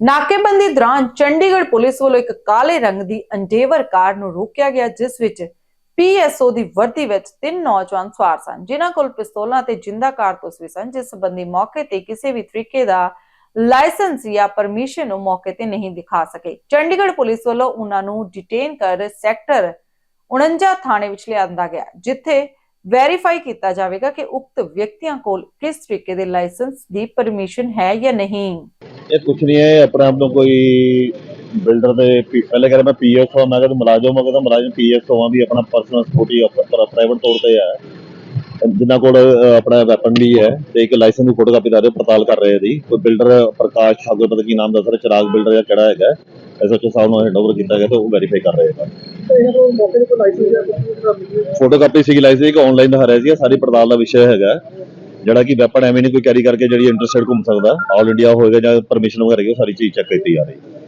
ਨਾਕੇਬੰਦੀ ਦੌਰਾਨ ਚੰਡੀਗੜ੍ਹ ਪੁਲਿਸ ਵੱਲੋਂ ਇੱਕ ਕਾਲੇ ਰੰਗ ਦੀ ਅੰਡੇਵਰ ਕਾਰ ਨੂੰ ਰੋਕਿਆ ਗਿਆ, ਜਿਸ ਵਿੱਚ ਪੀਐਸਓ ਦੀ ਵਰਦੀ ਵਿੱਚ ਤਿੰਨ ਨੌਜਵਾਨ ਸਵਾਰ ਸਨ, ਜਿਨ੍ਹਾਂ ਕੋਲ ਪਿਸਤੌਲਾਂ ਤੇ ਜਿੰਦਾ ਕਾਰਤੂਸ ਵੀ ਸਨ, ਜਿਸ ਸੰਬੰਧੀ ਮੌਕੇ ਤੇ ਕਿਸੇ ਵੀ ਤਰੀਕੇ ਦਾ ਲਾਇਸੈਂਸ ਜਾਂ ਪਰਮਿਸ਼ਨ ਨੂੰ ਮੌਕੇ ਤੇ ਨਹੀਂ ਦਿਖਾ ਸਕੇ। ਚੰਡੀਗੜ੍ਹ ਪੁਲਿਸ ਵੱਲੋਂ ਉਹਨਾਂ ਨੂੰ ਡਿਟੇਨ ਕਰ ਸੈਕਟਰ 49 ਥਾਣੇ ਵਿੱਚ ਲਿਆਂਦਾ ਗਿਆ, ਜਿੱਥੇ ਵੈਰੀਫਾਈ ਕੀਤਾ ਜਾਵੇਗਾ ਕਿ ਉਕਤ ਵਿਅਕਤੀਆਂ ਕੋਲ ਕਿਸ ਤਰੀਕੇ ਦੇ ਲਾਇਸੈਂਸ ਦੀ ਪਰਮਿਸ਼ਨ ਹੈ ਜਾਂ ਨਹੀਂ। ਇਹ ਕੁਛ ਨਹੀਂ ਹੈ ਆਪਣੇ ਆਪ ਨੂੰ ਕੋਈ ਬਿਲਡਰ ਦੇ ਪੀ- ਪਹਿਲੇ ਕਹਿੰਦਾ ਮੈਂ ਪੀਐਸ ਹਾਂ ਮੈਂ ਕਹਿੰਦਾ ਮੁਲਾਜ਼ਮ ਹਾਂ ਕਹਿੰਦਾ ਮੁਲਾਜ਼ਮ ਪੀਐਸ ਹਾਂ ਵੀ ਆਪਣਾ ਪਰਸਨਲ ਸਕਿਉਰਟੀ ਪ੍ਰਾਈਵੇਟ ਤੌਰ ਤੇ ਹੈ ਜਿਨ੍ਹਾਂ ਕੋਲ ਅਹ, ਆਪਣਾ ਵੈਪਨ ਵੀ ਹੈ ਤੇ ਇੱਕ ਲਾਇਸੈਂਸ ਦੀ ਫੋਟੋਕਾਪੀ ਦਾ ਰਹੇ ਪੜਤਾਲ ਕਰ ਰਹੇ ਦੀ ਕੋਈ ਬਿਲਡਰ ਪ੍ਰਕਾਸ਼ ਠਾਕੁਰ ਪਤਾ ਕੀ ਨਾਮ ਦੱਸ ਰਿਹਾ ਚਿਰਾਗ ਬਿਲਡਰ ਜਾਂ ਕਿਹੜਾ ਹੈਗਾ ਐਸਐਚਓ ਸਾਹਿਬ ਨੂੰ ਹੈਂਡਓਵਰ ਕੀਤਾ ਗਿਆ ਤੇ ਉਹ ਵੈਰੀਫਾਈ ਕਰ ਰਹੇ ਹਨ ਫੋਟੋਕਾਪੀ ਸੀਗੀ ਲਾਇਸੈਂਸ ਇੱਕ ਆਨਲਾਈਨ ਦਿਖਾ ਰਿਹਾ ਸੀ ਸਾਰੀ ਪੜਤਾਲ ਦਾ ਵਿਸ਼ਾ ਹੈਗਾ। ਜਿਹੜਾ ਕਿ ਵੈਪਨ ਐਵੇਂ ਨਹੀਂ ਕੋਈ ਕੈਰੀ ਕਰਕੇ ਜਿਹੜੀ ਇੰਟਰਸਟਡ ਘੁੰਮ ਸਕਦਾ। ਆਲ ਇੰਡੀਆ ਹੋਏਗਾ ਜਾਂ ਪਰਮਿਸ਼ਨ ਵਗੈਰਾ ਉਹ ਸਾਰੀ ਚੀਜ਼ ਚੈੱਕ ਕੀਤੀ ਜਾ ਰਹੀ ਹੈ।